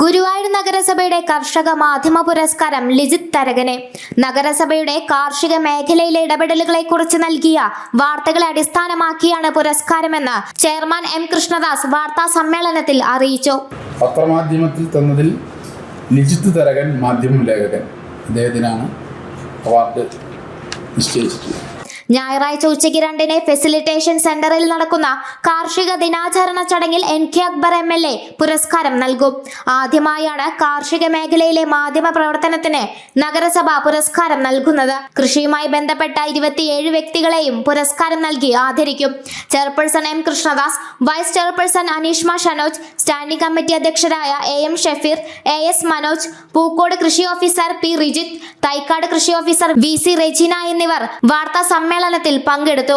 ഗുരുവായൂർ നഗരസഭയുടെ കർഷക മാധ്യമ പുരസ്കാരം ലിജിത് തരകന്. നഗരസഭയുടെ കാർഷിക മേഖലയിലെ ഇടപെടലുകളെ കുറിച്ച് നൽകിയ വാർത്തകളെ അടിസ്ഥാനമാക്കിയാണ് പുരസ്കാരമെന്ന് ചെയർമാൻ എം കൃഷ്ണദാസ് വാർത്താ സമ്മേളനത്തിൽ അറിയിച്ചു. പത്രമാധ്യമത്തിൽ തന്നതിൽ ലിജിത് തരകൻ മാധ്യമ ലേഖകൻ. അദ്ദേഹത്തിനാണ് അവാർഡ് നിശ്ചയിച്ചിട്ടുള്ളത്. ഞായറാഴ്ച ഉച്ചയ്ക്ക് രണ്ടിന് ഫെസിലിറ്റേഷൻ സെന്ററിൽ നടക്കുന്ന കാർഷിക ദിനാചരണ ചടങ്ങിൽ N K Akbar M L A പുരസ്കാരം നൽകും. ആദ്യമായാണ് കാർഷിക മേഖലയിലെ മാധ്യമ പ്രവർത്തനത്തിന് നഗരസഭ പുരസ്കാരം നൽകുന്നത്. കൃഷിയുമായി ബന്ധപ്പെട്ട ഇരുപത്തിയേഴ് വ്യക്തികളെയും പുരസ്കാരം നൽകി ആദരിക്കും. Chairperson M Krishnadas vice chairperson Aneeshma Shanoj standing committee അധ്യക്ഷരായ A M Shefeer A S Manoj Pookode കൃഷി ഓഫീസർ പി റിജിത്ത് തൈക്കാട് കൃഷി ഓഫീസർ വി സി റെജിന എന്നിവർ വാർത്താ സമ്മേളനത്തിൽ പങ്കെടുത്തു